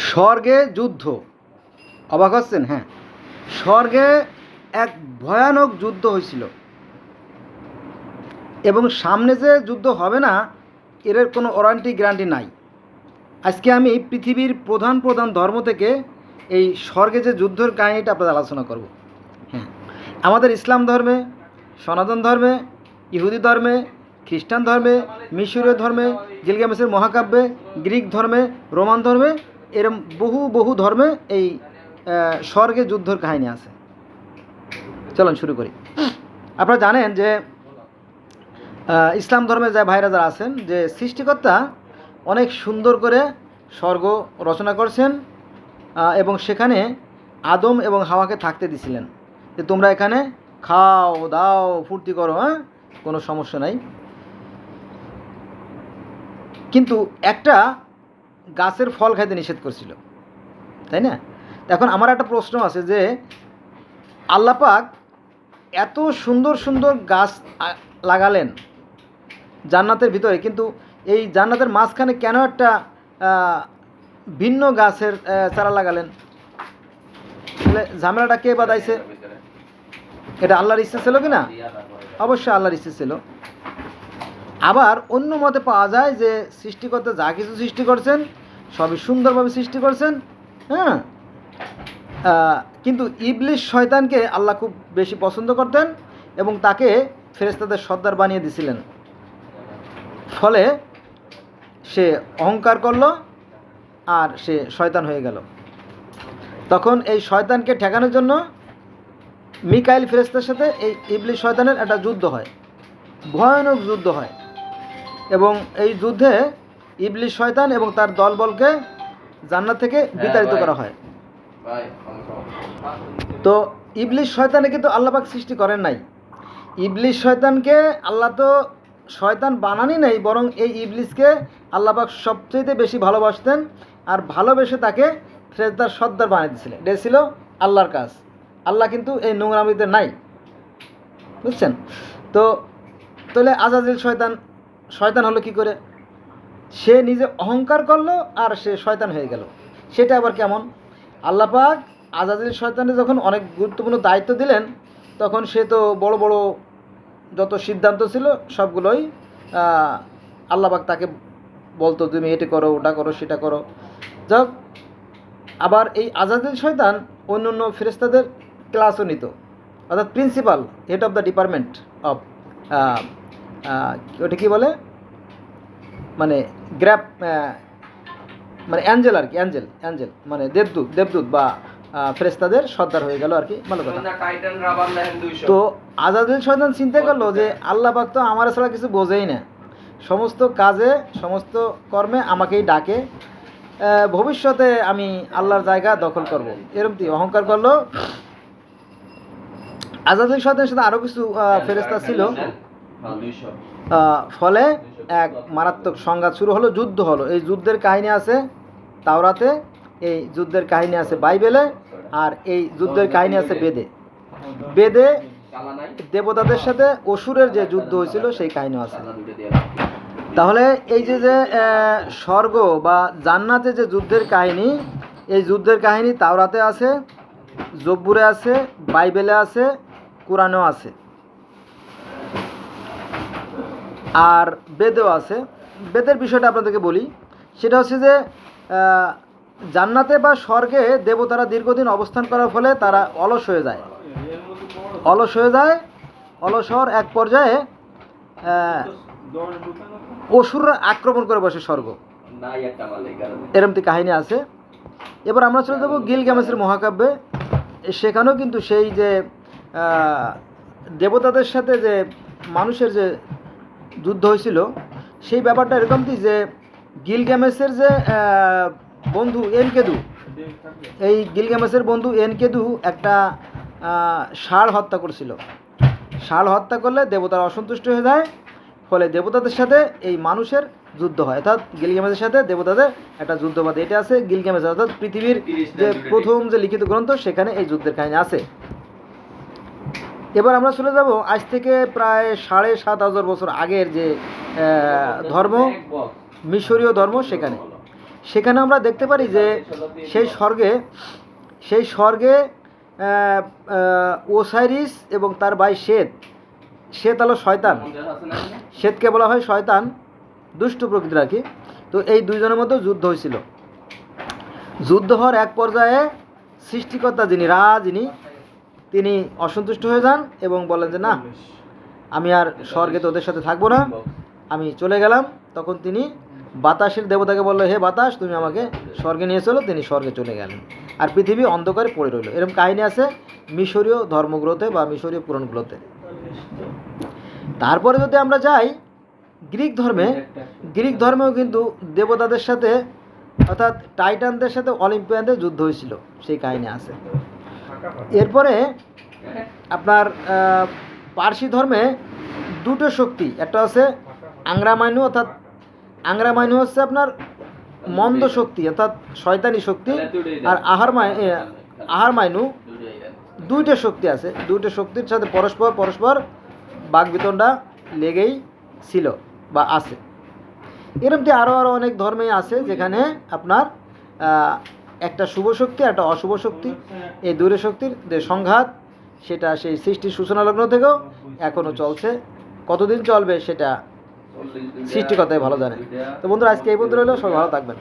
স্বর্গে যুদ্ধ। অবাক হচ্ছেন? হ্যাঁ। স্বর্গে এক ভয়ানক যুদ্ধ হয়েছিল। এবং সামনে যে যুদ্ধ হবে না, এর কোনো ওয়ারান্টি, গ্যারান্টি নাই। আজকে আমি পৃথিবীর প্রধান প্রধান ধর্ম থেকে এই স্বর্গে যে যুদ্ধের কাহিনীটা আপনাদের আলোচনা করব। হ্যাঁ। আমাদের ইসলাম ধর্মে, সনাতন ধর্মে, ইহুদি ধর্মে, খ্রিস্টান ধর্মে, মিশরীয় ধর্মে গিলগামেসের মহাকাব্যে, গ্রিক ধর্মে, রোমান ধর্মে এরম বহু বহু ধর্মে এই স্বর্গে যুদ্ধর কাহিনী আছে। চলুন শুরু করি। আপনারা জানেন যে ইসলাম ধর্মে যা ভাইরা যারা আছেন, যে সৃষ্টিকর্তা অনেক সুন্দর করে স্বর্গ রচনা করছেন এবং সেখানে আদম এবং হাওয়াকে থাকতে দিছিলেন। যে তোমরা এখানে খাও, দাও, ফুর্তি করো হ্যাঁ? কোনো সমস্যা নাই। কিন্তু একটা গাছের ফল খাইতে নিষেধ করছিল। তাই না? এখন আমার একটা প্রশ্ন আছে যে আল্লাপাক এত সুন্দর সুন্দর গাছ লাগালেন জান্নাতের ভিতরে, কিন্তু এই জান্নাতের মাঝখানে কেন একটা ভিন্ন গাছের চারা লাগালেন? তাহলে ঝামেলাটা কে বাদাইছে এটা আল্লাহর ইচ্ছা ছিল কি না অবশ্যই আল্লাহর ইচ্ছে ছিল। আবার অন্য মতে পাওয়া যায় যে, সৃষ্টিকর্তা যা কিছু সৃষ্টি করছেন সবই সুন্দরভাবে সৃষ্টি করছেন হ্যাঁ? কিন্তু ইবলিশ শয়তানকে আল্লাহ খুব বেশি পছন্দ করতেন এবং তাকে ফেরেস্তাদের সর্দার বানিয়ে দিছিলেন। ফলে সে অহংকার করল আর সে শয়তান হয়ে গেল। তখন এই শয়তানকে ঠেকানোর জন্য মিকাইল ফেরেস্তার সাথে এই ইবলিশ শয়তানের একটা যুদ্ধ হয়। ভয়ানক যুদ্ধ হয় এবং এই যুদ্ধে ইবলিশ শয়তান এবং তার দলবলকে জান্নাত থেকে বিতাড়িত করা হয়। তো ইবলিশ শয়তানে কিন্তু আল্লাপাক সৃষ্টি করেন নাই। ইবলিশ শয়তানকে আল্লাহ তো শয়তান বানানি নাই বরং এই ইবলিশকে আল্লাপাক সবচেয়ে বেশি ভালোবাসতেন আর ভালোবেসে তাকে ফ্রেজদার সর্দার বানিয়ে দিয়েছিলেন। এটা ছিল আল্লাহর কাজ। আল্লাহ কিন্তু এই নোংরামিতে নাই। বুঝছেন? তো তাহলে আজাজিল শয়তান শয়তান হলো কি করে? সে নিজে অহংকার করল আর সে শয়তান হয়ে গেল। সেটা আবার কেমন? আল্লাপাক আজাদিল শয়তানে যখন অনেক গুরুত্বপূর্ণ দায়িত্ব দিলেন, তখন সে তো বড় বড় যত সিদ্ধান্ত ছিল সবগুলোই আল্লাপাক তাকে বলতো, তুমি এটা করো, ওটা করো, সেটা করো। যাক, আবার এই আজাদিল শয়তান অন্য অন্য ফেরেস্তাদের ক্লাসও নিত। অর্থাৎ principal head of the department of ওটা কী বলে? মানে গ্র্যাপ মানে অ্যাঞ্জেল আর কি অ্যাঞ্জেল অ্যাঞ্জেল মানে দেবদূত দেবদূত বা আহ, ফেরেশতাদের সর্দার হয়ে গেল আর কি ভালো কথা। তো আজাদুল শয়তান চিন্তা করল যে আল্লাহ পাক তো আমার ছাড়া কিছু বোঝেই না। সমস্ত কাজে সমস্ত কর্মে আমাকেই ডাকে। ভবিষ্যতে আমি আল্লাহর জায়গা দখল করব। এরকম অহংকার করল। আজাদুল শয়তানের সাথে আরও কিছু আহ, ফেরেশতা ছিল। ফলে এক মারাত্মক সংঘাত শুরু হলো, যুদ্ধ হলো। এই যুদ্ধের কাহিনী আছে তাওরাতে, এই যুদ্ধের কাহিনী আছে বাইবেলে, আর এই যুদ্ধের কাহিনী আছে বেদে। বেদে দেবতাদের সাথে অসুরের যে যুদ্ধ হয়েছিল, সেই কাহিনী আছে। তাহলে এই যে যে স্বর্গ বা জান্নাতে যে যুদ্ধের কাহিনী, এই যুদ্ধের কাহিনী তাওরাতে আছে, জব্বুরে আছে, বাইবেলে আছে, কোরআনেও আছে। আর বেদেও আছে। বেদের বিষয়টা আপনাদেরকে বলি। সেটা হচ্ছে যে জান্নাতে বা স্বর্গে দেবতারা দীর্ঘদিন অবস্থান করার ফলে তারা অলস হয়ে যায়। অলস হয়ে যায়, অলস হওয়ার এক পর্যায়ে অসুররা আক্রমণ করে বসে স্বর্গ। এরমটি কাহিনী আছে। এবার আমরা চলে যাব গিলগামেসের মহাকাব্যে। সেখানেও কিন্তু সেই যে দেবতাদের সাথে যে মানুষের যে যুদ্ধ হয়েছিল। সেই ব্যাপারটা এরকম কি যে গিলগামেসের যে বন্ধু এন কেদু এই গিলগামেসের বন্ধু এন কেদু একটা ষাঁড় হত্যা করেছিল। ষাঁড় হত্যা করলে দেবতারা অসন্তুষ্ট হয়ে যায় ফলে দেবতাদের সাথে এই মানুষের যুদ্ধ হয়। অর্থাৎ গিলগামেসের সাথে দেবতাদের একটা যুদ্ধ বাদে এটা আছে গিলগামেস অর্থাৎ পৃথিবীর যে প্রথম যে লিখিত গ্রন্থ সেখানে এই যুদ্ধের কাহিনী আছে। এবার আমরা চলে যাব আজ থেকে প্রায় সাড়ে সাত হাজার বছর আগের যে ধর্ম, মিশরীয় ধর্ম সেখানে। সেখানে আমরা দেখতে পারি যে সেই স্বর্গে সেই স্বর্গে ওসাইরিস এবং তার ভাই শ্বেত শ্বেত হলো শয়তান। শ্বেতকে বলা হয় শয়তান, দুষ্ট প্রকৃতির আর কি। তো এই দুইজনের মধ্যে যুদ্ধ হয়েছিল। যুদ্ধ হওয়ার এক পর্যায়ে সৃষ্টিকর্তা যিনি রা যিনি তিনি অসন্তুষ্ট হয়ে যান এবং বলেন যে না আমি আর স্বর্গে তোদের সাথে থাকব না। আমি চলে গেলাম। তখন তিনি বাতাসের দেবতাকে বলল হে বাতাস তুমি আমাকে স্বর্গে নিয়ে চলো। তিনি স্বর্গে চলে গেলেন। আর পৃথিবী অন্ধকারে পড়ে রইল। এরকম কাহিনী আছে মিশরীয় ধর্মগ্রন্থে বা মিশরীয় পুরাণগুলোতে। তারপরে যদি আমরা যাই গ্রিক ধর্মে গ্রিক ধর্মেও কিন্তু দেবতাদের সাথে অর্থাৎ টাইটানদের সাথে অলিম্পিয়ানদের যুদ্ধ হয়েছিল। সেই কাহিনী আছে। এরপরে আপনার পার্সি ধর্মে দুটো শক্তি একটা আছে আংরামাইনু অর্থাৎ আংরামাইনু হচ্ছে আপনার মন্দ শক্তি অর্থাৎ শয়তানি শক্তি আর আহার মাই আহার মাইনু দুইটা শক্তি আছে। দুইটা শক্তির সাথে পরস্পর পরস্পর বাগবিতণ্ডা লেগেই ছিল বা আছে। এরকমটি আরও আরও অনেক ধর্মেই আছে যেখানে আপনার একটা শুভ শক্তি একটা অশুভ শক্তি এই দূরে শক্তির যে সংঘাত সেটা সেই সৃষ্টির সূচনা লগ্ন থেকেও এখনও চলছে। কতদিন চলবে সেটা সৃষ্টিকতায় ভালো জানে। তো বন্ধু আজকে এই বন্ধু রইলেও সবাই ভালো থাকবেন।